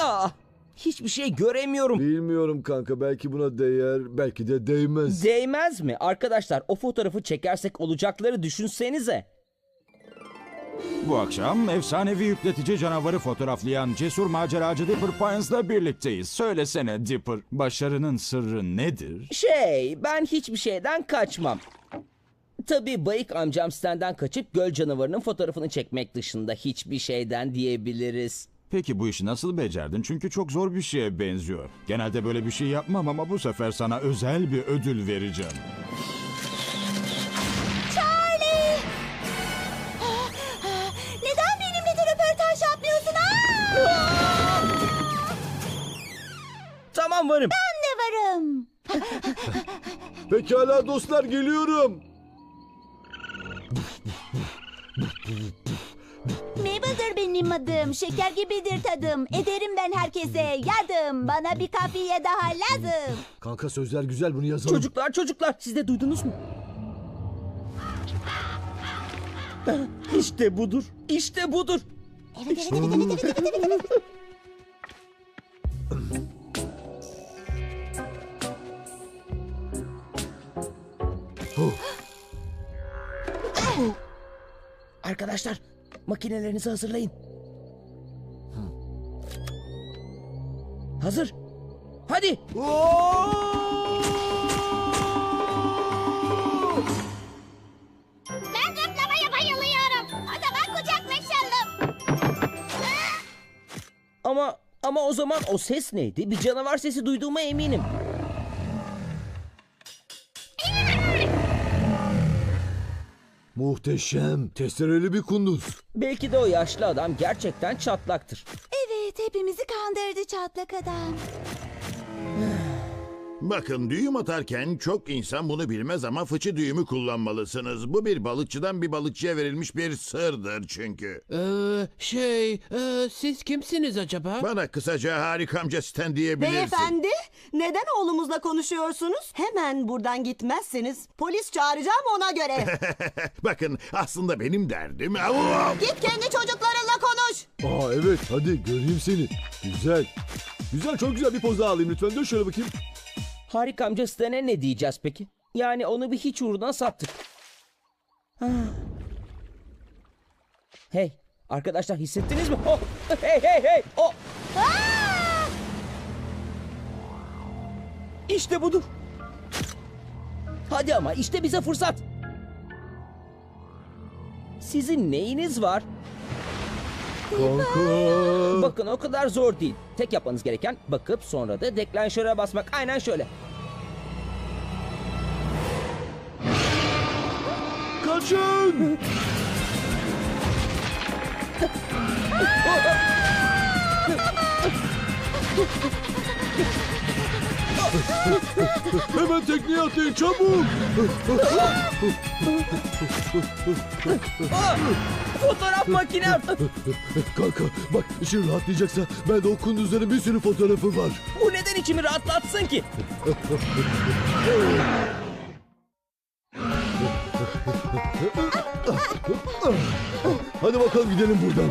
Aa, hiçbir şey göremiyorum. Bilmiyorum kanka belki buna değer belki de değmez. Değmez mi? Arkadaşlar o fotoğrafı çekersek olacakları düşünsenize. Bu akşam efsanevi yükletici canavarı fotoğraflayan cesur maceracı Dipper Pines'la birlikteyiz. Söylesene Dipper, başarının sırrı nedir? Şey, ben hiçbir şeyden kaçmam. Tabii bayık amcam Stan'den kaçıp göl canavarının fotoğrafını çekmek dışında hiçbir şeyden diyebiliriz. Peki bu işi nasıl becerdin? Çünkü çok zor bir şeye benziyor. Genelde böyle bir şey yapmam ama bu sefer sana özel bir ödül vereceğim. Charlie! Ah, ah, Neden benimle de röportaj yapmıyorsun? Aa! Tamam varım. Ben de varım. Pekala dostlar geliyorum. Mabel'dır benim adım. Şeker gibidir tadım. Ederim ben herkese yardım. Bana bir kafiye daha lazım. Kanka sözler güzel bunu yazalım. Çocuklar çocuklar siz de duydunuz mu? İşte budur. İşte budur. Evet evet evet evet evet evet evet. evet. Arkadaşlar makinelerinizi hazırlayın. Hazır. Hadi. Ben zıplamaya bayılıyorum. O zaman kucaklaşalım. Ama ama o zaman o ses neydi? Bir canavar sesi duyduğuma eminim. Muhteşem. Testereli bir kunduz. Belki de o yaşlı adam gerçekten çatlaktır. Evet hepimizi kandırdı çatlak adam. Bakın düğüm atarken çok insan bunu bilmez ama fıçı düğümü kullanmalısınız. Bu bir balıkçıdan bir balıkçıya verilmiş bir sırdır çünkü. Ee, şey, e, siz kimsiniz acaba? Bana kısaca harikamca Stan diyebilirsin. Beyefendi, neden oğlumuzla konuşuyorsunuz? Hemen buradan gitmezseniz polis çağıracağım ona göre. Bakın aslında benim derdim... Au! Git kendi çocuklarınla. Aa evet hadi göreyim seni. Güzel. Güzel çok güzel bir poz daha alayım lütfen. Dur şöyle bakayım. Harika amca Stan'e ne diyeceğiz peki? Yani onu bir hiç uğruna sattık. Ah. Hey arkadaşlar hissettiniz mi? Oh, hey hey hey. Oh. İşte budur. Hadi ama işte bize fırsat. Sizin neyiniz var? Kanka. Bakın o kadar zor değil. Tek yapmanız gereken bakıp sonra da deklanşöre basmak. Aynen şöyle. Kaçın. Hemen tekneye atlayın çabuk. Fotoğraf makinem. Kanka bak işin rahatlayacaksa ben de o kunduzların bir sürü fotoğrafı var. Bu neden içimi rahatlatsın ki? Hadi bakalım gidelim buradan.